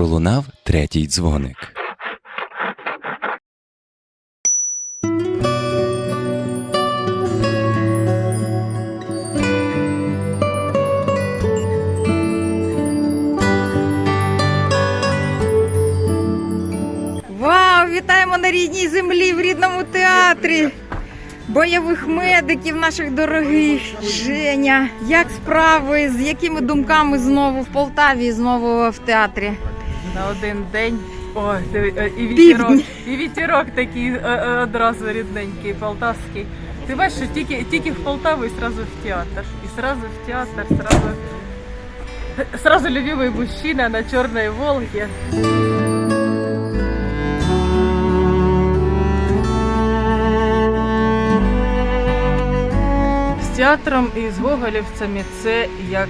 пролунав третій дзвоник. Вау! Вітаємо на рідній землі в рідному театрі. Бойових медиків наших дорогих. Женя, як справи? З якими думками знову в Полтаві знову в театрі? На один день. Ой, е, і вітерок, і вітерок такий е, е, одразу рідненький, полтавський. Ти бачиш, що тільки, тільки в Полтаву і сразу в театр. І сразу в театр, сразу, сразу любимый мужчина на Чорній Волгі. З театром і з гоголівцями це як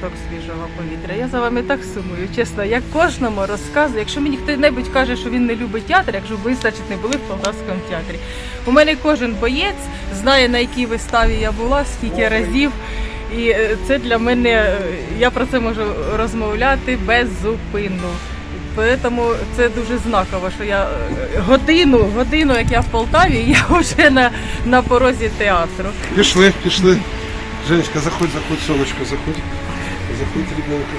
ковток свіжого повітря. Я за вами так сумую, чесно. Я кожному розказую. Якщо мені хто-небудь каже, що він не любить театр, якщо ви, значить, не були в Полтавському театрі. У мене кожен боєць знає, на якій виставі я була, скільки разів. І е, це для мене, е, я про це можу розмовляти беззупинно. Тому це дуже знаково, що я е, годину, годину, як я в Полтаві, я вже на, на порозі театру. Пішли, пішли. Женечка, заходь, заходь, сонечко, заходь. Заходь, ребенка.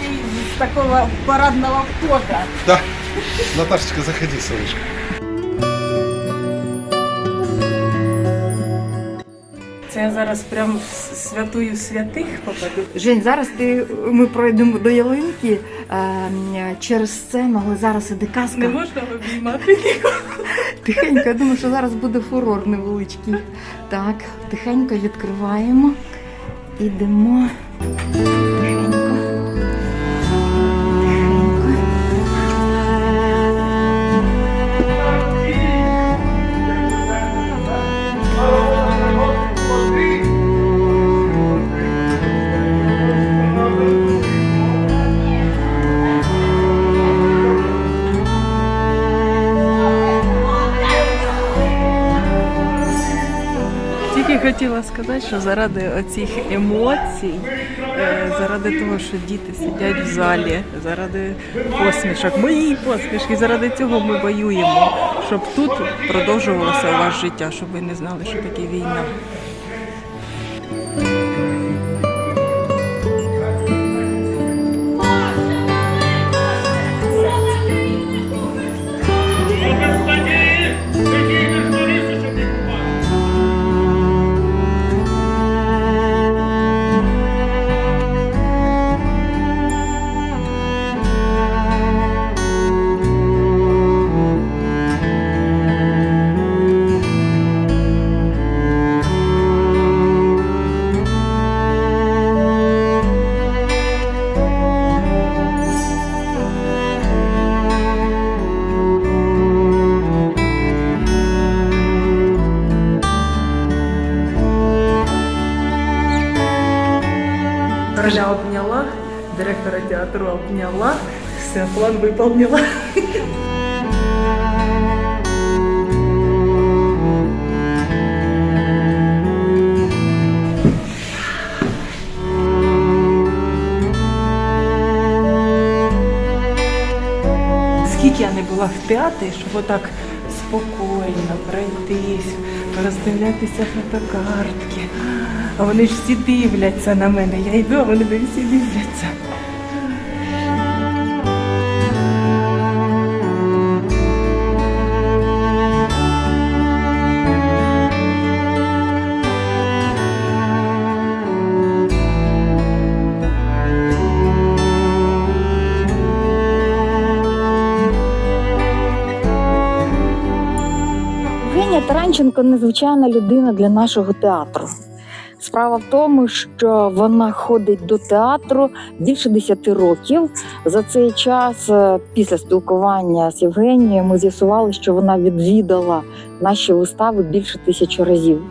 Ще й з такого парадного входа. Да. Наташечка, заходи, солнышко. Це я зараз прям в святую святих попаду. Жень, зараз ти ми пройдемо до ялинки е, через сцену, але зараз іде казка. Не можна обіймати нікого. Тихенько, я думаю, що зараз буде фурор невеличкий. Так, тихенько відкриваємо. Ідемо. Хотіла сказати, що заради оцих емоцій, е, заради того, що діти сидять в залі, заради посмішок, мої посмішки, заради цього ми воюємо, щоб тут продовжувалося у вас життя, щоб ви не знали, що таке війна. Короля обняла, директора театру обняла, все, план выполнила. Скільки я не була в театрі, щоб отак спокійно пройтись, роздивлятися фотокартки. А вони ж всі дивляться на мене. Я йду, а вони всі дивляться. Таранченко незвичайна людина для нашого театру. Справа в тому, що вона ходить до театру більше 10 років. За цей час, е, після спілкування з Євгенією, ми з'ясували, що вона відвідала наші вистави більше тисячі разів.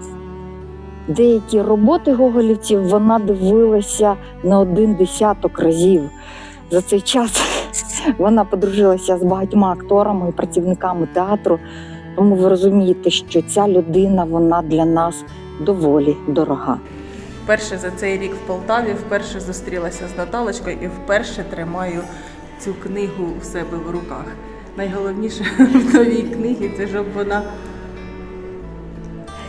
Деякі роботи гоголівців вона дивилася не один десяток разів. За цей час вона подружилася з багатьма акторами і працівниками театру. Тому ви розумієте, що ця людина вона для нас доволі дорога. вперше за цей рік в Полтаві, вперше зустрілася з Наталочкою і вперше тримаю цю книгу у себе в руках. Найголовніше в новій книгі це щоб вона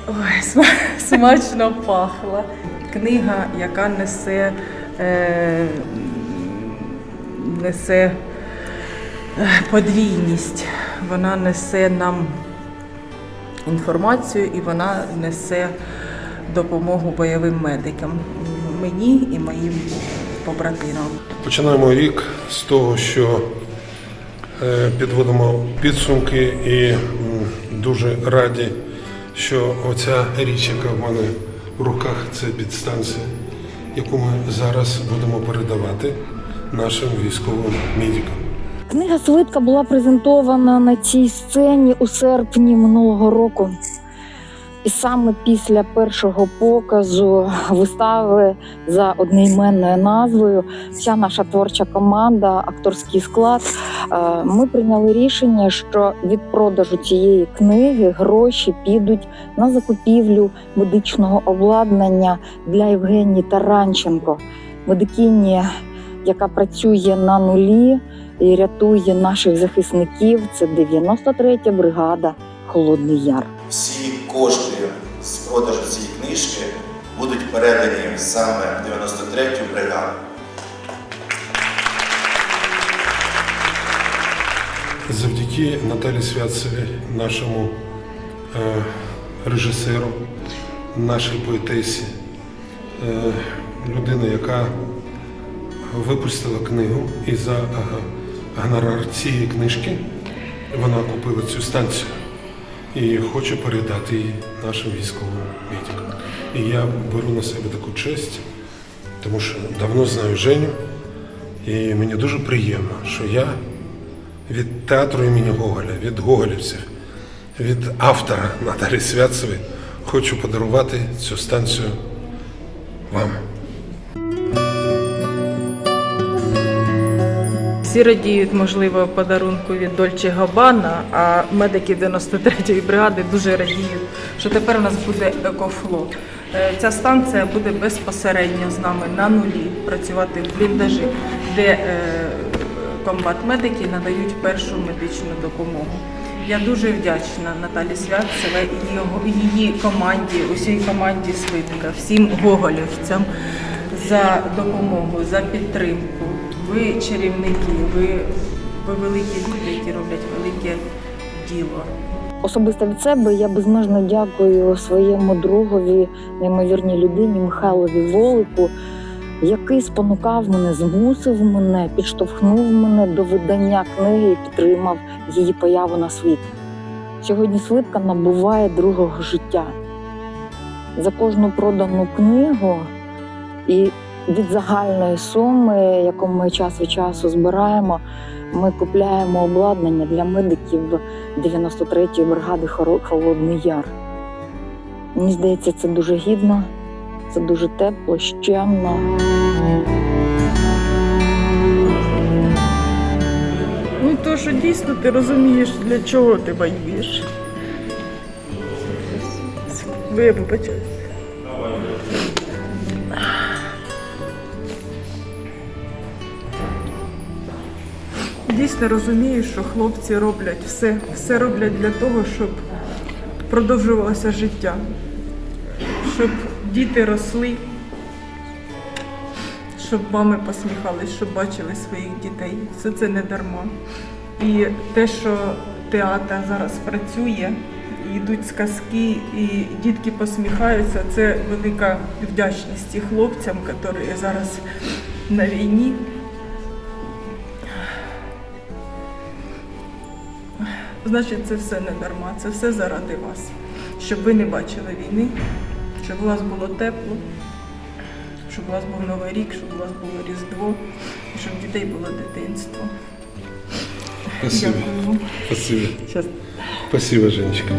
ой, смачно пахла. Книга, яка несе, е, несе е, подвійність. Вона несе нам інформацію і вона несе допомогу бойовим медикам мені і моїм побратимам. Починаємо рік з того, що е, підводимо підсумки і дуже раді, що оця річ, яка в мене в руках, це підстанція, яку ми зараз будемо передавати нашим військовим медикам. Книга Свитка була презентована на цій сцені у серпні минулого року. І саме після першого показу вистави за одноіменною назвою, вся наша творча команда, акторський склад, е, ми прийняли рішення, що від продажу цієї книги гроші підуть на закупівлю медичного обладнання для Євгенії Таранченко, медикині, яка працює на нулі і рятує наших захисників. Це 93-я бригада Холодний Яр. всі кошти з продажу цієї книжки будуть передані саме 93-ю бригаду. Завдяки Наталі Святцеві, нашому е, режисеру, нашій поетесі, е, людина, яка випустила книгу і за е, гонорар цієї книжки вона купила цю станцію і хоче передати її нашим військовим медикам. І я беру на себе таку честь, тому що давно знаю Женю, і мені дуже приємно, що я від театру імені Гоголя, від гоголівців, від автора Наталі Святцевої хочу подарувати цю станцію вам. Всі радіють, можливо, подарунку від Дольче Габана, а медики 93-ї бригади дуже радіють, що тепер у нас буде екофло. Е, Ця станція буде безпосередньо з нами на нулі працювати в бліндажі, де е, комбат-медики надають першу медичну допомогу. Я дуже вдячна Наталі Святцеве і його її команді, усій команді Свитка, всім гоголівцям за допомогу, за підтримку. Ви чарівники, ви, ви великі люди, які роблять велике діло. Особисто від себе я безмежно дякую своєму другові, неймовірній людині Михайлові Волику, який спонукав мене, змусив мене, підштовхнув мене до видання книги і підтримав її появу на світ. Сьогодні свитка набуває другого життя. За кожну продану книгу і від загальної суми, яку ми час від часу збираємо, ми купляємо обладнання для медиків 93-ї бригади Холодний Яр. Мені здається, це дуже гідно, це дуже тепло, щемно. Ну то що дійсно ти розумієш, для чого ти воюєш. Ви Дійсно розумію, що хлопці роблять все, все роблять для того, щоб продовжувалося життя, щоб діти росли, щоб мами посміхались, щоб бачили своїх дітей. Все це не дарма. І те, що театр зараз працює, йдуть сказки, і дітки посміхаються, це велика вдячність і хлопцям, які зараз на війні. Значить, це все не дарма, це все заради вас. Щоб ви не бачили війни, щоб у вас було тепло, щоб у вас був Новий рік, щоб у вас було Різдво, і щоб у дітей було дитинство. Спасибо. Дякую. Спасибо. Щас. Спасибо, Женечка.